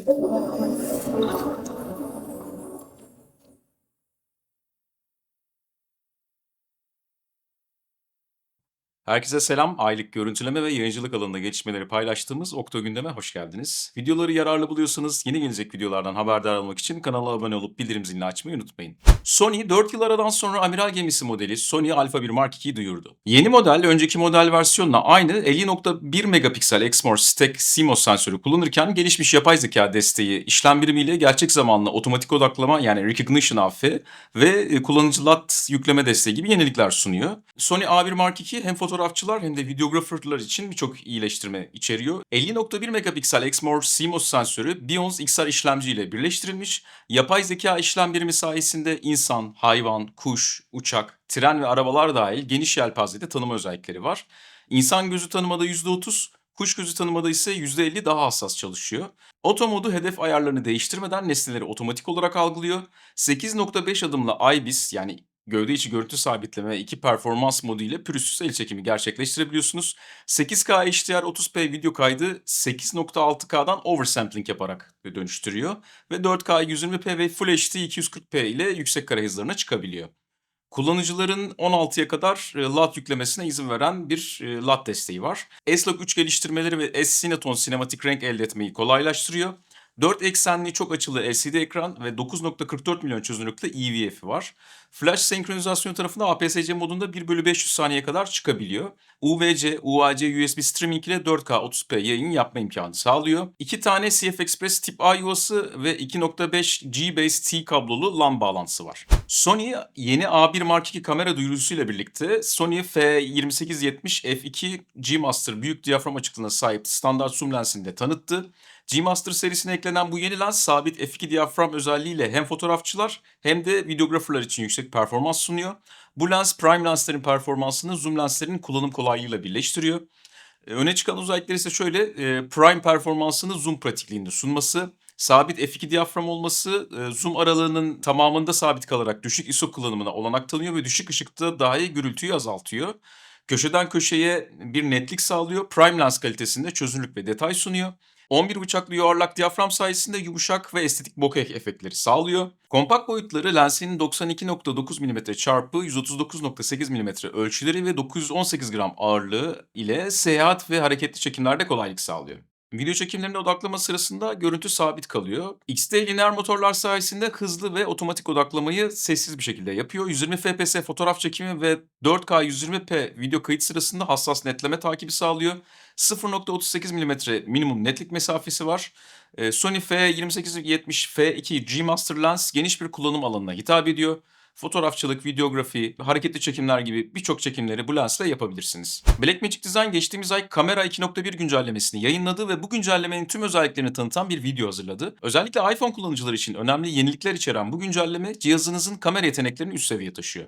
ごめんなさい。Herkese selam. Aylık görüntüleme ve yayıncılık alanında gelişmeleri paylaştığımız Okto Gündem'e hoş geldiniz. Videoları yararlı buluyorsanız yeni gelecek videolardan haberdar olmak için kanala abone olup bildirim zilini açmayı unutmayın. Sony 4 yıl aradan sonra amiral gemisi modeli Sony Alpha 1 Mark II'yi duyurdu. Yeni model önceki model versiyonla aynı 50.1 megapiksel Exmor Stack CMOS sensörü kullanırken gelişmiş yapay zeka desteği, işlem birimiyle gerçek zamanlı otomatik odaklama yani Recognition AF ve e, kullanıcı LUT yükleme desteği gibi yenilikler sunuyor. Sony A1 Mark II hem fotoğrafçılar hem de videographerlar için birçok iyileştirme içeriyor. 50.1 megapiksel Exmor CMOS sensörü Bionz XR işlemci ile birleştirilmiş. Yapay zeka işlem birimi sayesinde insan, hayvan, kuş, uçak, tren ve arabalar dahil geniş yelpazede tanıma özellikleri var. İnsan gözü tanımada %30, kuş gözü tanımada ise %50 daha hassas çalışıyor. Oto modu hedef ayarlarını değiştirmeden nesneleri otomatik olarak algılıyor. 8.5 adımla IBIS yani gövde içi görüntü sabitleme iki performans modu ile pürüzsüz el çekimi gerçekleştirebiliyorsunuz. 8K HDR 30p video kaydı 8.6K'dan oversampling yaparak dönüştürüyor ve 4K 120p ve Full HD 240p ile yüksek kare hızlarına çıkabiliyor. Kullanıcıların 16'ya kadar e, LUT yüklemesine izin veren bir e, LUT desteği var. S-Log 3 geliştirmeleri ve S-Cineton sinematik renk elde etmeyi kolaylaştırıyor. 4 eksenli çok açılı LCD ekran ve 9.44 milyon çözünürlükte EVF'i var. Flash senkronizasyon tarafında APS-C modunda 1 bölü 500 saniye kadar çıkabiliyor. UVC, UAC USB streaming ile 4K 30p yayın yapma imkanı sağlıyor. 2 tane CF Express tip A yuvası ve 2.5 G-Base-T kablolu LAN bağlantısı var. Sony yeni A1 Mark II kamera duyurusuyla birlikte Sony F2870 f2 G-Master büyük diyafram açıklığına sahip standart zoom lensini de tanıttı. G-Master serisine eklenen bu yeni lens sabit f2 diyafram özelliğiyle hem fotoğrafçılar hem de videographerlar için yüksek performans sunuyor. Bu lens prime lenslerin performansını zoom lenslerin kullanım kolaylığıyla birleştiriyor. E, Öne çıkan özellikleri ise şöyle, e, prime performansını zoom pratikliğinde sunması, sabit f2 diyafram olması, e, zoom aralığının tamamında sabit kalarak düşük ISO kullanımına olanak tanıyor ve düşük ışıkta dahi gürültüyü azaltıyor. Köşeden köşeye bir netlik sağlıyor, prime lens kalitesinde çözünürlük ve detay sunuyor. 11 bıçaklı yuvarlak diyafram sayesinde yumuşak ve estetik bokeh efektleri sağlıyor. Kompakt boyutları lensinin 92.9 mm çarpı 139.8 mm ölçüleri ve 918 gram ağırlığı ile seyahat ve hareketli çekimlerde kolaylık sağlıyor. Video çekimlerine odaklama sırasında görüntü sabit kalıyor. XT lineer motorlar sayesinde hızlı ve otomatik odaklamayı sessiz bir şekilde yapıyor. 120 FPS fotoğraf çekimi ve 4K 120p video kayıt sırasında hassas netleme takibi sağlıyor. 0.38 mm minimum netlik mesafesi var. Ee, Sony F2870 F2 G Master Lens geniş bir kullanım alanına hitap ediyor. Fotoğrafçılık, videografi, hareketli çekimler gibi birçok çekimleri bu lensle yapabilirsiniz. Blackmagic Design geçtiğimiz ay Kamera 2.1 güncellemesini yayınladı ve bu güncellemenin tüm özelliklerini tanıtan bir video hazırladı. Özellikle iPhone kullanıcıları için önemli yenilikler içeren bu güncelleme cihazınızın kamera yeteneklerini üst seviyeye taşıyor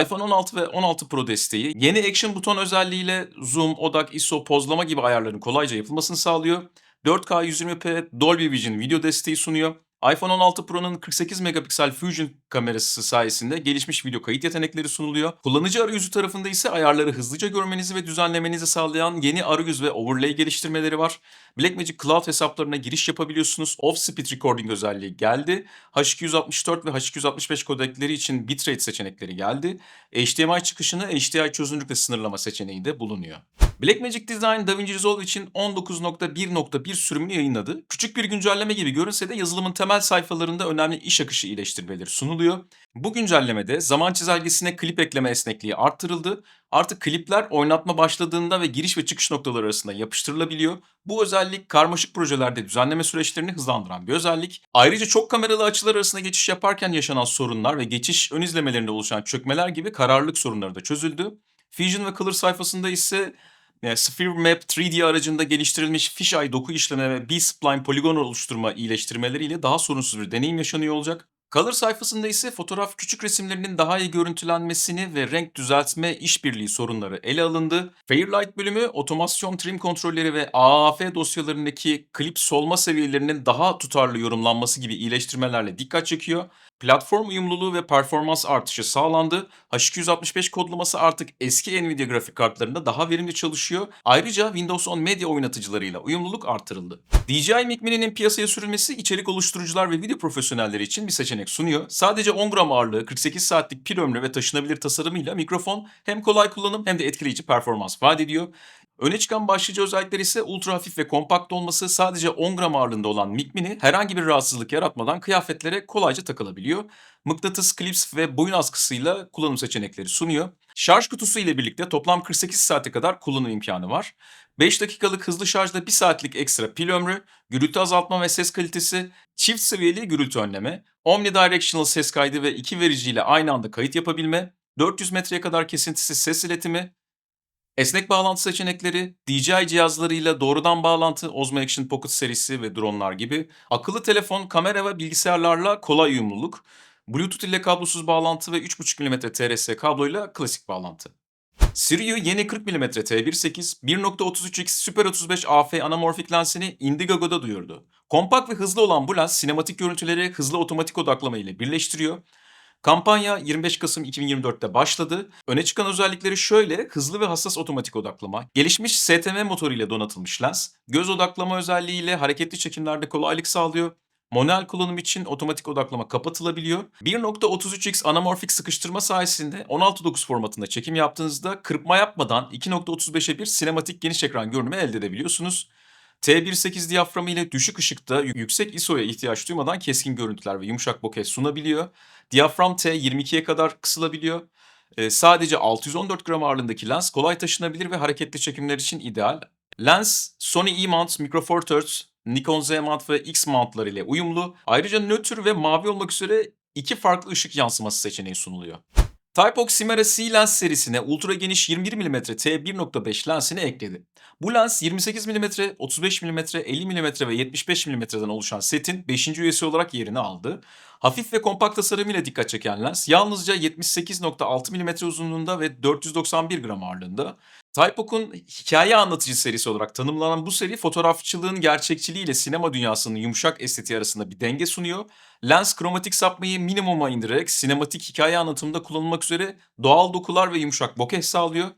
iPhone 16 ve 16 Pro desteği yeni Action buton özelliğiyle zoom, odak, ISO, pozlama gibi ayarların kolayca yapılmasını sağlıyor. 4K 120p Dolby Vision video desteği sunuyor iPhone 16 Pro'nun 48 megapiksel Fusion kamerası sayesinde gelişmiş video kayıt yetenekleri sunuluyor. Kullanıcı arayüzü tarafında ise ayarları hızlıca görmenizi ve düzenlemenizi sağlayan yeni arayüz ve overlay geliştirmeleri var. Blackmagic Cloud hesaplarına giriş yapabiliyorsunuz. Off-Speed Recording özelliği geldi. H264 ve H265 kodekleri için bitrate seçenekleri geldi. HDMI çıkışını HDI çözünürlükle sınırlama seçeneği de bulunuyor. Blackmagic Design DaVinci Resolve için 19.1.1 sürümünü yayınladı. Küçük bir güncelleme gibi görünse de yazılımın temel sayfalarında önemli iş akışı iyileştirmeleri sunuluyor. Bu güncellemede zaman çizelgesine klip ekleme esnekliği arttırıldı. Artık klipler oynatma başladığında ve giriş ve çıkış noktaları arasında yapıştırılabiliyor. Bu özellik karmaşık projelerde düzenleme süreçlerini hızlandıran bir özellik. Ayrıca çok kameralı açılar arasında geçiş yaparken yaşanan sorunlar ve geçiş ön izlemelerinde oluşan çökmeler gibi kararlılık sorunları da çözüldü. Fusion ve Color sayfasında ise yani Sphere Map 3D aracında geliştirilmiş fisheye doku işleme ve B-spline poligon oluşturma iyileştirmeleriyle daha sorunsuz bir deneyim yaşanıyor olacak. Color sayfasında ise fotoğraf küçük resimlerinin daha iyi görüntülenmesini ve renk düzeltme işbirliği sorunları ele alındı. Fairlight bölümü otomasyon trim kontrolleri ve AAF dosyalarındaki klip solma seviyelerinin daha tutarlı yorumlanması gibi iyileştirmelerle dikkat çekiyor. Platform uyumluluğu ve performans artışı sağlandı. H265 kodlaması artık eski Nvidia grafik kartlarında daha verimli çalışıyor. Ayrıca Windows 10 medya oynatıcılarıyla uyumluluk artırıldı. DJI Mic Mini'nin piyasaya sürülmesi içerik oluşturucular ve video profesyonelleri için bir seçenek sunuyor. Sadece 10 gram ağırlığı, 48 saatlik pil ömrü ve taşınabilir tasarımıyla mikrofon hem kolay kullanım hem de etkileyici performans vaat ediyor. Öne çıkan başlıca özellikler ise ultra hafif ve kompakt olması sadece 10 gram ağırlığında olan Mic Mini herhangi bir rahatsızlık yaratmadan kıyafetlere kolayca takılabiliyor. Mıknatıs, klips ve boyun askısıyla kullanım seçenekleri sunuyor. Şarj kutusu ile birlikte toplam 48 saate kadar kullanım imkanı var. 5 dakikalık hızlı şarjda 1 saatlik ekstra pil ömrü, gürültü azaltma ve ses kalitesi, çift seviyeli gürültü önleme, omnidirectional ses kaydı ve iki vericiyle aynı anda kayıt yapabilme, 400 metreye kadar kesintisiz ses iletimi, Esnek bağlantı seçenekleri, DJI cihazlarıyla doğrudan bağlantı, Osmo Action Pocket serisi ve dronlar gibi, akıllı telefon, kamera ve bilgisayarlarla kolay uyumluluk, Bluetooth ile kablosuz bağlantı ve 3.5 mm TRS kabloyla klasik bağlantı. Sirio yeni 40 mm T1.8 1.33x Super 35 AF anamorfik lensini Indiegogo'da duyurdu. Kompakt ve hızlı olan bu lens sinematik görüntüleri hızlı otomatik odaklama ile birleştiriyor. Kampanya 25 Kasım 2024'te başladı. Öne çıkan özellikleri şöyle, hızlı ve hassas otomatik odaklama, gelişmiş STM motoru ile donatılmış lens, göz odaklama özelliğiyle hareketli çekimlerde kolaylık sağlıyor, Manuel kullanım için otomatik odaklama kapatılabiliyor. 1.33x anamorfik sıkıştırma sayesinde 16.9 formatında çekim yaptığınızda kırpma yapmadan 2.35'e bir sinematik geniş ekran görünümü elde edebiliyorsunuz. T1.8 diyaframı ile düşük ışıkta yüksek ISO'ya ihtiyaç duymadan keskin görüntüler ve yumuşak bokeh sunabiliyor. Diyafram T22'ye kadar kısılabiliyor. Ee, sadece 614 gram ağırlığındaki lens kolay taşınabilir ve hareketli çekimler için ideal. Lens Sony E-mount, Micro Four Thirds, Nikon Z-mount ve X-mountlar ile uyumlu. Ayrıca nötr ve mavi olmak üzere iki farklı ışık yansıması seçeneği sunuluyor. Type Ximera C lens serisine ultra geniş 21 mm t1.5 lensini ekledi. Bu lens 28 mm, 35 mm, 50 mm ve 75 mm'den oluşan setin 5. üyesi olarak yerini aldı. Hafif ve kompakt tasarımıyla dikkat çeken lens yalnızca 78.6 mm uzunluğunda ve 491 gram ağırlığında. Typok'un hikaye anlatıcı serisi olarak tanımlanan bu seri fotoğrafçılığın gerçekçiliğiyle sinema dünyasının yumuşak estetiği arasında bir denge sunuyor. Lens kromatik sapmayı minimuma indirerek sinematik hikaye anlatımında kullanılmak üzere doğal dokular ve yumuşak bokeh sağlıyor.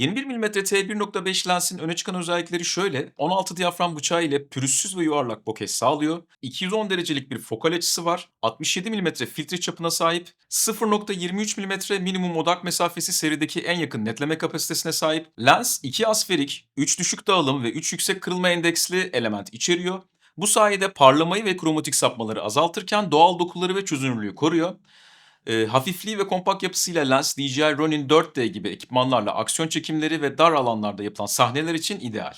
21 mm t1.5 lensin öne çıkan özellikleri şöyle. 16 diyafram bıçağı ile pürüzsüz ve yuvarlak bokeh sağlıyor. 210 derecelik bir fokal açısı var. 67 mm filtre çapına sahip. 0.23 mm minimum odak mesafesi serideki en yakın netleme kapasitesine sahip. Lens 2 asferik, 3 düşük dağılım ve 3 yüksek kırılma endeksli element içeriyor. Bu sayede parlamayı ve kromatik sapmaları azaltırken doğal dokuları ve çözünürlüğü koruyor. E, hafifliği ve kompakt yapısıyla lens DJI Ronin 4D gibi ekipmanlarla aksiyon çekimleri ve dar alanlarda yapılan sahneler için ideal.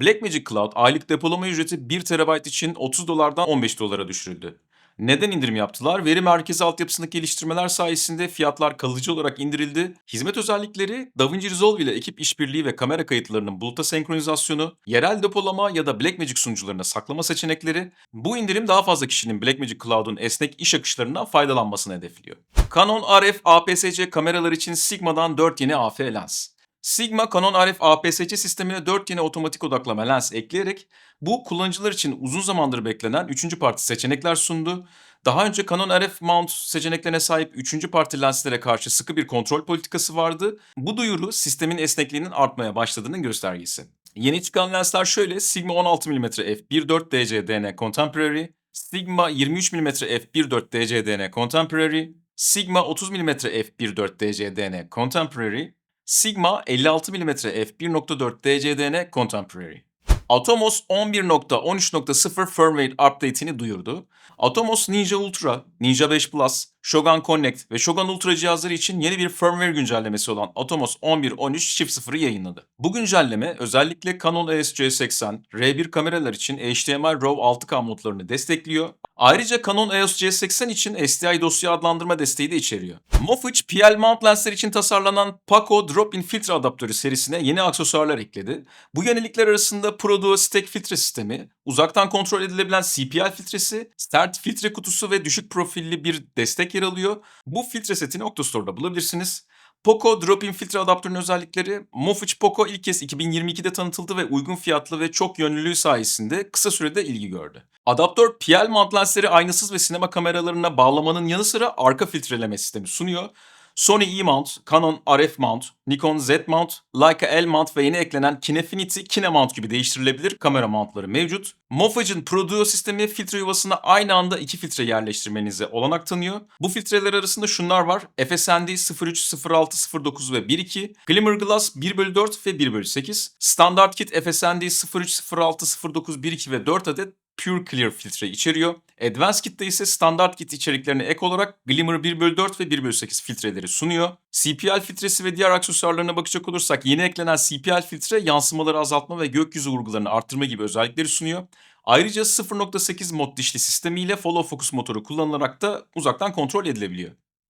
Blackmagic Cloud aylık depolama ücreti 1 TB için 30 dolardan 15 dolara düşürüldü. Neden indirim yaptılar? Veri merkezi altyapısındaki geliştirmeler sayesinde fiyatlar kalıcı olarak indirildi. Hizmet özellikleri DaVinci Resolve ile ekip işbirliği ve kamera kayıtlarının buluta senkronizasyonu, yerel depolama ya da Blackmagic sunucularına saklama seçenekleri. Bu indirim daha fazla kişinin Blackmagic Cloud'un esnek iş akışlarından faydalanmasını hedefliyor. Canon RF APS-C kameralar için Sigma'dan 4 yeni AF lens. Sigma Canon RF APS-C sistemine 4 yeni otomatik odaklama lens ekleyerek bu kullanıcılar için uzun zamandır beklenen 3. parti seçenekler sundu. Daha önce Canon RF mount seçeneklerine sahip 3. parti lenslere karşı sıkı bir kontrol politikası vardı. Bu duyuru sistemin esnekliğinin artmaya başladığının göstergesi. Yeni çıkan lensler şöyle Sigma 16 mm f1.4 DCDN Contemporary, Sigma 23 mm f1.4 DCDN Contemporary, Sigma 30 mm f1.4 DCDN Contemporary, Sigma 56 mm f1.4 DCDN Contemporary. Atomos 11.13.0 firmware update'ini duyurdu. Atomos Ninja Ultra, Ninja 5 Plus, Shogun Connect ve Shogun Ultra cihazları için yeni bir firmware güncellemesi olan Atomos 11.13.0'ı yayınladı. Bu güncelleme özellikle Canon EOS-C80, R1 kameralar için HDMI RAW 6K modlarını destekliyor. Ayrıca Canon EOS C80 için SDI dosya adlandırma desteği de içeriyor. Moffitch PL mount lensler için tasarlanan Paco Drop-in filtre adaptörü serisine yeni aksesuarlar ekledi. Bu yenilikler arasında Pro Duo Stack filtre sistemi, uzaktan kontrol edilebilen CPL filtresi, sert filtre kutusu ve düşük profilli bir destek yer alıyor. Bu filtre setini Octostore'da bulabilirsiniz. Poco Drop-in filtre adaptörünün özellikleri Mofic Poco ilk kez 2022'de tanıtıldı ve uygun fiyatlı ve çok yönlülüğü sayesinde kısa sürede ilgi gördü. Adaptör PL mount lensleri aynasız ve sinema kameralarına bağlamanın yanı sıra arka filtreleme sistemi sunuyor. Sony E-mount, Canon RF mount, Nikon Z mount, Leica L mount ve yeni eklenen Kinefinity Kine mount gibi değiştirilebilir kamera mountları mevcut. Mofage'ın Pro Duo sistemi filtre yuvasına aynı anda iki filtre yerleştirmenize olanak tanıyor. Bu filtreler arasında şunlar var. FSND 03, 06, 09 ve 12, Glimmer Glass 1 bölü 4 ve 1 bölü 8, Standard Kit FSND 03, 06, 09, 12 ve 4 adet Pure Clear filtre içeriyor. Advanced Kit'te ise standart kit içeriklerine ek olarak Glimmer 1 bölü 4 ve 1 bölü 8 filtreleri sunuyor. CPL filtresi ve diğer aksesuarlarına bakacak olursak yeni eklenen CPL filtre yansımaları azaltma ve gökyüzü vurgularını arttırma gibi özellikleri sunuyor. Ayrıca 0.8 mod dişli sistemiyle follow focus motoru kullanılarak da uzaktan kontrol edilebiliyor.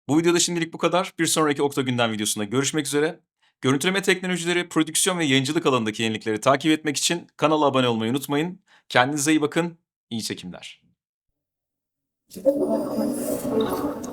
Bu videoda şimdilik bu kadar. Bir sonraki Okta Gündem videosunda görüşmek üzere. Görüntüleme teknolojileri, prodüksiyon ve yayıncılık alanındaki yenilikleri takip etmek için kanala abone olmayı unutmayın. Kendinize iyi bakın. İyi çekimler. Thank you.